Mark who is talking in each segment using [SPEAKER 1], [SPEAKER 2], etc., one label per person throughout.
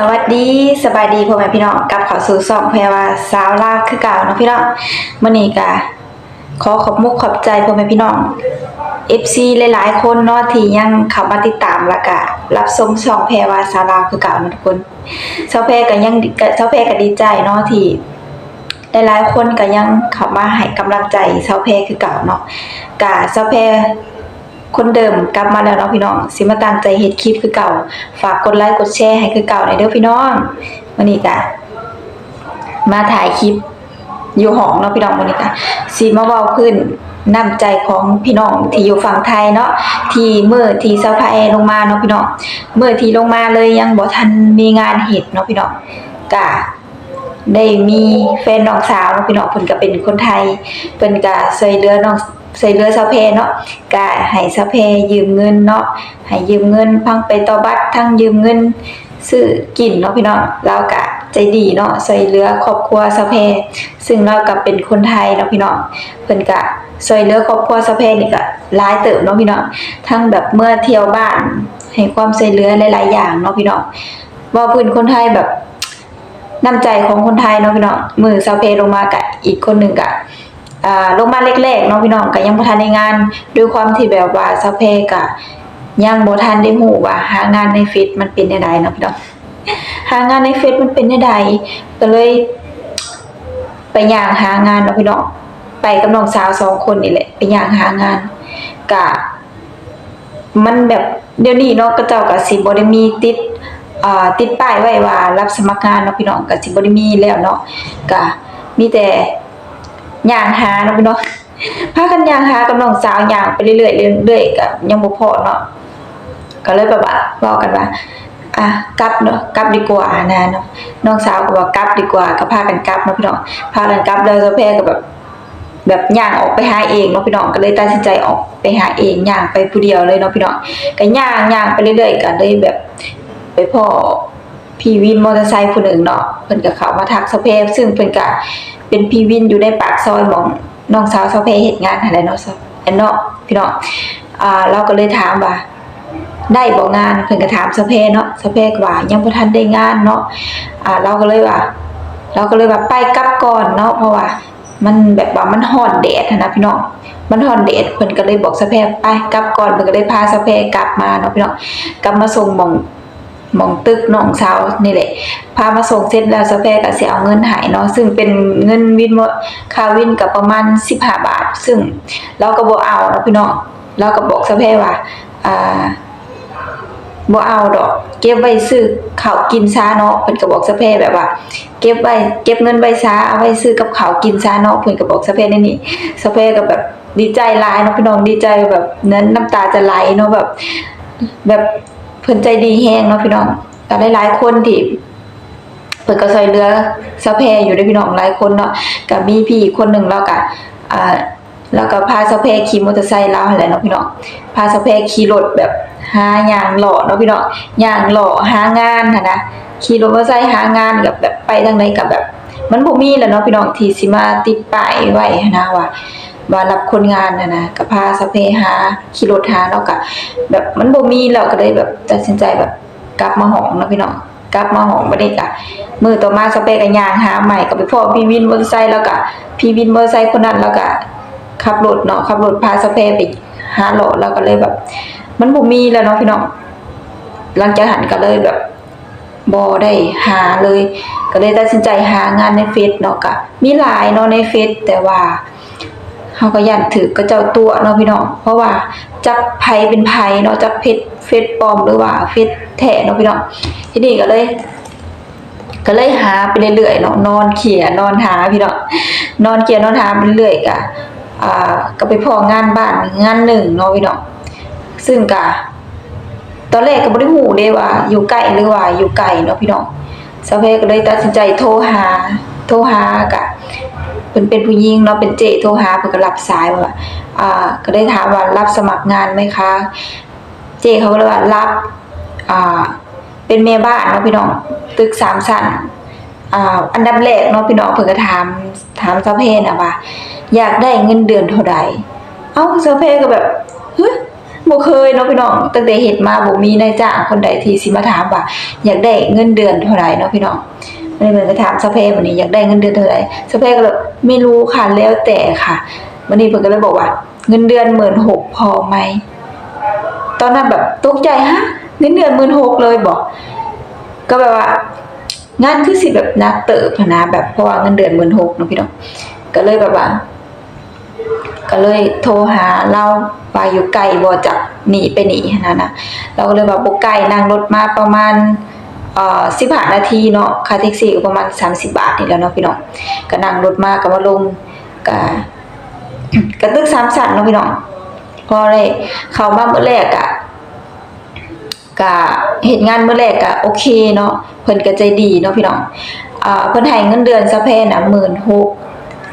[SPEAKER 1] สวัสดีสบายดีพ่อแม่พี่น้องกลับเข้าสู่ช่องแพรว่าสาวลาวคือเก่าเนาะพี่น้องมื้อนี้ก็ขอขอบมุกขอบใจพ่อแม่พี่น้อง FC หลายๆ คนเนาะที่ยังเข้ามาติดตามแล้วก็รับชมช่องแพรว่าสาวลาวคือเก่าเนาะทุกคนชาวแพรก็ยังชาวแพรก็ดีใจเนาะที่หลายๆคนก็ยังเข้ามาให้กำลังใจชาวแพรคือเก่าเนาะกะชาวแพร คนเดิมกลับมาแล้วเนาะพี่น้อง สิมาตั้งใจเฮ็ดคลิปคือเก่า ฝากกดไลค์กดแชร์ให้คือเก่าหน่อยเด้อพี่น้องวันนี้กะมาถ่ายคลิปอยู่ห้องเนาะพี่น้องวันนี้กะสิมาเว้าพื้นน้ำใจของพี่น้องที่อยู่ฝั่งไทยเนาะที่มื้อที่สะพายลงมาเนาะพี่น้องเมื้อที่ลงมาเลยยังบ่ทันมีงานเฮ็ดเนาะพี่น้องกะได้มีแฟนน้องสาวเนาะพี่น้องเพิ่นก็เป็นคนไทยเพิ่นก็ช่วยเหลือน้อง ช่เหลือสาวเพเนาะก็ให้สาวเพยืมเงินเนาะให้ยืมเงินพังไปต่อบัตรทั้งยืมเงินซื้อกินเนาะพี่น้องเราก็ใจดีเนาะช่วยเหลือครอบครัวสาวเพ ซึ่งเราก็เป็นคนไทยเนาะพี่น้องเพิ่นก็ช่วยเหลือครอบครัวสาวเพนี่ก็หลายเติบเนาะพี่น้องทั้งแบบเมื่อเที่ยวบ้านให้ความช่วยเหลือหลาย ๆ อย่างเนาะพี่น้องว่าเพิ่นคนไทยแบบน้ำใจของคนไทยเนาะพี่น้องมือซาวเพลงมากะอีกคนหนึ่งกะ อ่าลงมาเล็กๆเนาะพี่น้องก็ยังบ่ทันได้งานด้วยความที่แบบว่าซาวเพกะยังบ่ทันได้ฮู้ว่าหางานในเฟซมันเป็นไดเนาะพี่น้องหางานในเฟซมันเป็นไดก็เลยไปย่างหางานเนาะพี่น้องไปกับน้องสาวสองคนนี่แหละไปย่างหางานกะมันแบบเดี๋ยวนี้เนาะก็เจ้าก็สิบ่ได้มีติดอ่าติดป้ายไว้ว่ารับสมัครงานเนาะพี่น้องก็สิบ่ได้มีแล้วเนาะก็มีแต่ ย่างหาเนาะพี่น้องพากันย่างหากับน้องสาวย่างไปเรื่อยๆเรื่อยๆก็ยังบ่พอเนาะก็เลยแบบว่าเว้ากันว่าอะกลับเนาะกลับดีกว่านะเนาะน้องสาวก็ว่ากลับดีกว่าก็พากันกลับเนาะพี่น้องพากันกลับแล้วเจ้าแพ้ก็แบบแบบย่างออกไปหาเองเนาะพี่น้องก็เลยตัดสินใจออกไปหาเองย่างไปผู้เดียวเลยเนาะพี่น้องก็ย่างย่างไปเรื่อยๆก็เลยแบบไปพ่อ พี่วินมอเตอร์ไซค์ผู้หนึ่งเนาะเพิ่นก็เข้ามาทักสะเพซึ่งเพิ่นก็เป็นพี่วินอยู่ในปากซอยมองน้องสาวสะเพเฮ็ดงานหั่นแหละเนาะอันเนาะพี่เน้องอ่าเราก็เลยถามว่าได้บ่งานเพิ่นก็ถามสะเพเนาะสะเพกว่ายังบ่ทันได้งานเนาะอ่าเราก็เลยว่า เราก็เลยว่าไปกลับก่อนเนาะเพราะว่า มันแบบว่ามันฮ้อนแดดนะพี่น้องมันฮ้อนแดดเพิ่นก็เลยบอกสะเพไปกลับก่อนเพิ่นก็เลยพาสะเพกลับมาเนาะพี่น้องกลับมาส่งหม่อง มองตึกน้องสาวนี่แหละ พามาส่งเสร็จแล้วสะเพก็สิเอาเงินให้เนาะซึ่งเป็นเงินวินบ่ค่าวินก็ประมาณ15บห้าบาท ซึ่งเราก็บ่เอาเนาะพี่น้องเราก็บอกสะเพว่าอ่าบ่เอาดอกเก็บไว้ซื้อข้าวกินซาเนาะเพิ่นก็บอกสะเพแบบว่า เก็บไว้เก็บเงินไว้ซาเอาไว้ซื้อกับข้าวกินซาเนาะเพิ่นก็บอกสะเพในนี้สะเพก็แบบดีใจหลายเนาะพี่น้องดีใจแบบนั้นน้ำตาจะไหลเนาะแบบแบบ พิ่นใจดีแฮงเนาะพี่น้องก็หลายๆคนที่เพิ่นก็ช่วยเหลือสะเพอยู่ด้อพี่น้องหลายคนเนาะก็มีพี่คนหนึ่งแล้วก็อ่าแล้วก็พาสะเพขี่มอเตอร์ไซค์ลาวหั่นแหละเนาะพี่น้องพาสะเพขี่รถแบบหาหยังหล่อเนาะพี่น้องหยังหล่อหางานหั่นนะขี่รถมอเตอร์ไซค์หางานกับแบบไปทางใดก็แบบ มันบ่มีแหล้วเนาะพี่น้องที่สิมาติดป้ายไว้หั้นนะว่า ว่ารับคนงานนะนะก็พาสเพหาขี่รถหาเนาะก็แบบมันบ่มีแล้วก็เลยแบบตัดสินใจแบบกลับมาห้องเนาะพี่น้องกลับมาห้องบ่ได้ก็มือต่อมาสเพก็ย่างหาใหม่ก็ไปพ้อพี่วินมอเตอร์ไซค์แล้วก็พี่วินมอเตอร์ไซค์คนนั้นแล้วก็ขับรถเนาะขับรถพาสเพไปหาโลาะแล้วก็เลยแบบ มันบ่มีแล้วเนาะพี่น้องหลังจากหันก็เลยแบบบ่ได้หาเลย ก็เลยตัดสินใจหางานในเฟซเนาะก็มีหลายเนาะในเฟซแต่ว่า เฮาก็ย่านถือก็เจ้าตัวเนาะพี่น้องเพราะว่าจักไผเป็นไผเนาะจักเพจเฟซปลอมหรือว่าเฟซแท้เนาะพี่น้องทีนี้ก็เลย ก็เลยหาไปเรื่อยๆเนาะนอนเขียนอนหาพี่น้องนอนเขียนอนหาไปเรื่อยๆก็อ่าก็ไปพองานบ้านงานหนึ่งเนาะพี่น้องซึ่งก็ตอนแรกก็บ่ได้ฮู้เด้ว่า อยู่ใกล้หรือว่าอยู่ไกลเนาะพี่น้องสาวเพก็เลยตัดสินใจโทรหา โทรหากะ พิ่นเป็นผู้หญิงเนาะเป็นเจโทรหาเพิ่นก็รับสายว่าอ่า ก็ได้ถามว่ารับสมัครงานไหมคะ เจเขาก็เลยว่ารับอ่าเป็นแม่บ้านเนาะพี่น้องตึกสามชั้นอ่าอันดับแรกเนาะพี่น้องเพิ่นก็ถามถามสาเพน่ะว่า อยากได้เงินเดือนเท่าใดเอ้าสาเพก็แบบเฮ้ยบ่เคยเนาะพี่น้องตั้งแต่เฮ็ดมาบ่มีนายจ้างคนใดที่สิมาถามว่า อยากได้เงินเดือนเท่าไหร่เนาะพี่น้อง ไม่เหมือนก็ถามสะเพวันนี้อยากได้เงินเดือนเท่าไหร่สะเพก็เลยไม่รู้ค่ะแล้วแต่ค่ะวันนี้เพิ่นก็เลยบอกว่า เงินเดือน16,000พอไหมตอนนั้นแบบตกใจฮะเงินเดือน16,000เลยบอก ก็แบบว่างานคือสิแบบนักเติบนนะแบบเพราะว่าเงินเดือน16,000เนาะพี่น้องก็เลยแบบว่า ก็เลยโทรหาเราว่าอยู่ไกลบ่จากหนีไปหนีนนะนะเราก็เลยว่าบ่ไกลนั่งรถมาประมาณ สิบห้านาทีเนาะค่าแท็กซี่ก็ประมาณ30บาทนี่แล้วเนาะพี่น้องก็นั่งรถมาก็มาลงก็ก็ตึกสามสันเนาะพี่น้องพอได้เข้ามาเมื่อแรกอะก็เห็นงานเมื่อแรกก็โอเคเนาะเพิ่นก็ใจดีเนาะพี่น้องอ่าเพิ่นให้เงินเดือนซะแพน่ะ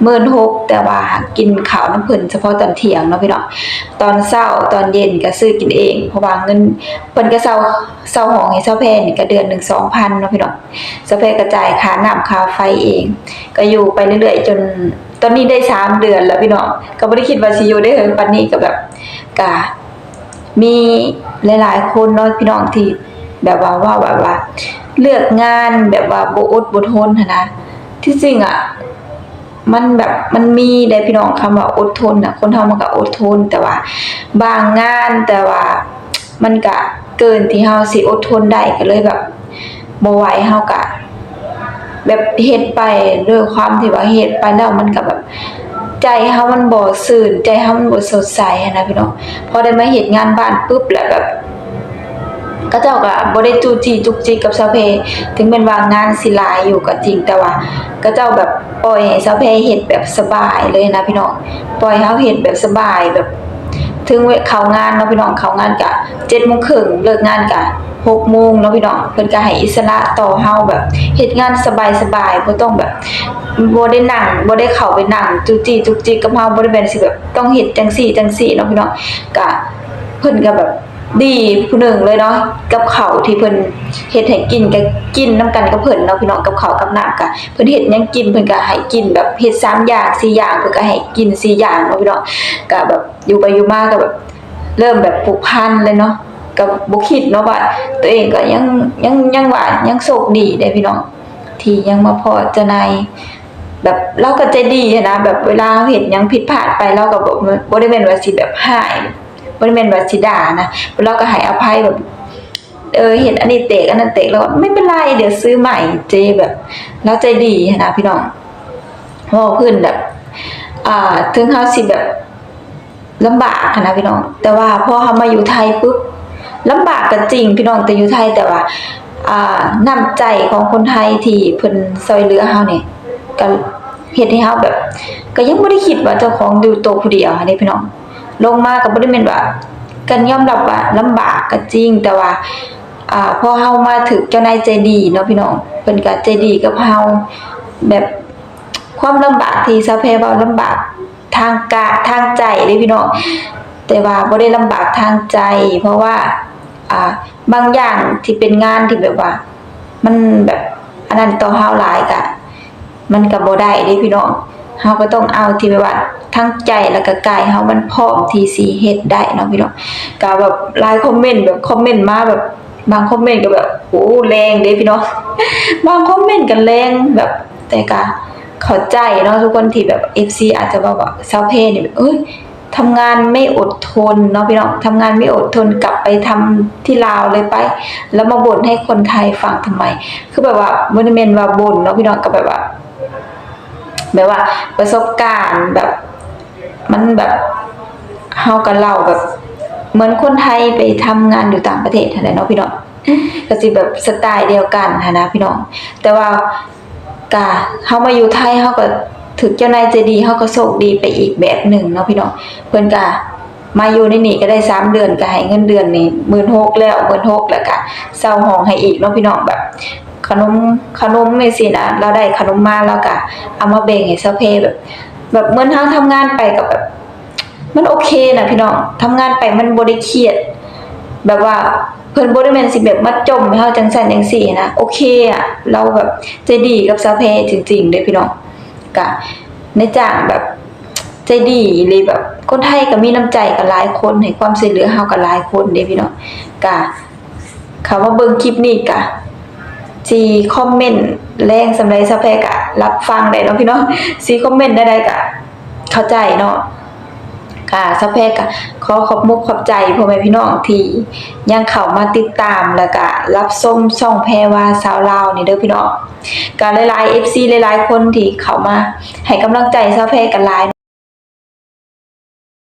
[SPEAKER 1] 16,000 16,000แต่ว่ากินข้าวน้ำเพิ่นเฉพาะตอนเที่ยงเนาะพี่น้องตอนเช้าตอนเย็นก็ซื้อกินเอง เพราะว่าเงินเพิ่นก็เซาเซาห้องให้เซาแพนก็เดือนหนึ่ง2,000เนาะพี่น้องเซาแพก็จ่ายค่าน้ำค่าไฟเอง ก็อยู่ไปเรื่อยๆจนตอนนี้ได้สามเดือนแล้วพี่น้องก็บ่ได้คิดว่าสิอยู่ได้ถึงปานนี้ก็แบบก็มีหลายๆคนเนาะพี่น้องที่แบบว่าว่าแบบว่า เลือกงานแบบว่าโบ่อดบทนนนะที่จริงอะ มันแบบมันมีได้พี่น้องคำว่าอดทนน่ะ คนเฮามันก็อดทนแต่ว่า บางงานแต่ว่ามันก็เกินที่เฮาสิอดทนได้ก็เลยแบบบ่ไหวเฮาก็แบบเฮ็ดไปด้วยความที่ว่าเฮ็ดไปแล้วมันก็แบบ ใจเฮามันบ่ซื่นใจเฮามันบ่สดใสนะพี่น้องพอได้มาเฮ็ดงานบ้านปุ๊บแล้วแบบ ก็เจ้าก็บ่ได้จูจี้จุกจิกกับสาวเพถึงแม้นว่างานสิหลายอยู่ก็จริงแต่ว่าก็เจ้าแบบปล่อยให้สาวเพเฮ็ดแบบสบายเลยนะพี่น้องปล่อยเฮาเฮ็ดแบบสบายแบบ ถึงเวเข้างานเนาะพี่น้องเขางานกะ7:30นเลิกงานกะ6โมงเนาะพี่น้องเพิ่นก็ให้อิสระต่อเฮาแบบเฮ็ดงานสบายๆบ่ต้องแบบบ่ได้นั่งบ่ได้เข้าไปนั่งจุกจี้จุกจิกกับเฮาบ่ได้แม่นสิแบบต้องเฮ็ดจังซี่จังซี่เนาะพี่น้องก็เพิ่นก็แบบ ดีผู้หนึ่งเลยเนาะกับเขาที่เพิ่นเฮ็ดให้กินก็กินนํกันกับเพิ่นเนาะพี่น้องกับเขากับน้ำก็เพิ่นเฮ็ดยังกินเพิ่นก็ให้กินแบบเฮ็ด3อย่าง4อย่างเพิ่นก็ให้กิน4อย่างเนาะพี่น้องก็แบบอยู่ไปอยู่มาก็แบบเริ่มแบบผูกพันเลยเนาะกับบุคิดเนาะว่าตัวเองก็ยังยังยังว่ายังโชคดีเด้พี่น้องที่ยังมาพอจะในแบบเราก็ใจดีนะแบบเวลาเห็นยังผิดพลาดไปเราก็บ่บ่ได้แม่นว่าสิแบบหาย บ่ได้แม่นว่าสิด่านะเราก็ให้อภัยแบบเออเห็นอันนี้เตกอันนั้นเตกแล้วไม่เป็นไรเดี๋ยวซื้อใหม่เจแบบเราใจดีนะพี่น้องเพราะว่าเพิ่นแบบ อ่าถึงเฮาสิแบบลำบากนะพี่น้อง แต่ว่าพอเฮามาอยู่ไทยปุ๊บลำบากก็จริงพี่น้องแต่อยู่ไทยแต่ว่าอ่าน้ำใจของคนไทยที่เพิ่นช่วยเหลือเฮานี่ก็เฮ็ดให้เฮาแบบ ก็ยังบ่ได้คิดว่าเจ้าของอยู่ตัวผู้เดียวนเด้พี่น้อง ลงมาก็บ่ได้แม่นว่ากันยอมรับว่าลำบากก็จริงแต่ว่าอ่าพอเฮามาถึกเจ้านายใจดีเนาะพี่น้องเพิ่นก็ใจดีกับเฮาแบบความลำบากที่สาวแพรเว้าลำบากทางกะทางใจเด้พี่น้องแต่ว่าบ่ได้ลำบากทางใจ เพราะว่าอ่าบางอย่างที่เป็นงานที่แบบว่า มันแบบอันนั้นต่อเฮาหลายกะมันก็บ่ได้เด้พี่น้อง เฮาก็ต้องเอาที่แบบว่าทั้งใจแล้วก็กายเฮามันพร้อมที่สิเฮ็ดได้เนาะพี่น้องก็แบบหลายคอมเมนต์แบบคอมเมนต์มาแบบบางคอมเมนต์ก็แบบโอ้แรงเด้พี่น้องบางคอมเมนต์ก็แรงแบบแต่ก็เข้าใจเนาะทุกคนที่แบบ FC อาจจะว่าแบบเซาเพนี่แบบเอ้ยทำงานไม่อดทนเนาะพี่น้องทำงานไม่อดทนกลับไปทำที่ลาวเลยไป แล้วมาบ่นให้คนไทยฟังทำไม คือแบบว่าบ่ได้แม่นว่าบ่นเนาะพี่น้องก็แบบว่า แบบว่าประสบการณ์แบบ มันแบบเฮาก็เล่าแบบ เหมือนคนไทยไปทำงานอยู่ต่างประเทศหั่นแหละเนาะพี่น้องก็สิแบบสไตล์เดียวกันหั้นนะพี่น้อง แต่ว่ากะเฮามาอยู่ไทยเฮาก็ถึกเจ้านายใจดีเฮาก็โชคดีไปอีกแบบหนึ่งเนาะพี่น้องเพิ่นก็มาอยู่ในนี่ก็ได้สามเดือนก็ให้เงินเดือนนี่16,000แล้ว16,000แล้วก็เซาห้องให้อีกเนาะพี่น้องแบบ ขนมขนมไม่สินะเราได้ขนมมาแล้วก็เอามาแบ่งให้เซาเพแบบ แบบเหมือนเฮาทำงานไปกับแบบ มันโอเคนะพี่น้องทำงานไปมันบ่ได้เครียด แบบว่าเพิ่นบ่ได้แม่นสิแบบมาจมให้เฮาจังซั่นจังซี่นะโอเคอะเราแบบใจดีกับสาเพจริงๆเด้อพี่น้องก็ในจ้างแบบใจดีเลยแบบคนไทยก็มีน้ำใจกับหลายคนให้ความช่วยเหลือเฮากับหลายคนเด้พี่น้องก็เขามาเบิ่งคลิปนี้ก็ สิคอมเมนต์แรงสำหรับซะแพก็รับฟังได้เนาะพี่น้องสิคอมเมนต์ได้ๆก็เข้าใจเนาะค่ะสะเพกก็ขอขอบมุกขอบใจพ่อแม่พี่น้องที่ยังเข้ามาติดตามแล้วก็รับชมช่องแพรว่าสาวลาวนี่เด้อพี่น้องก็หลายๆ FC หลายๆคนที่เข้ามาให้กำลังใจสะเพกกันหลาย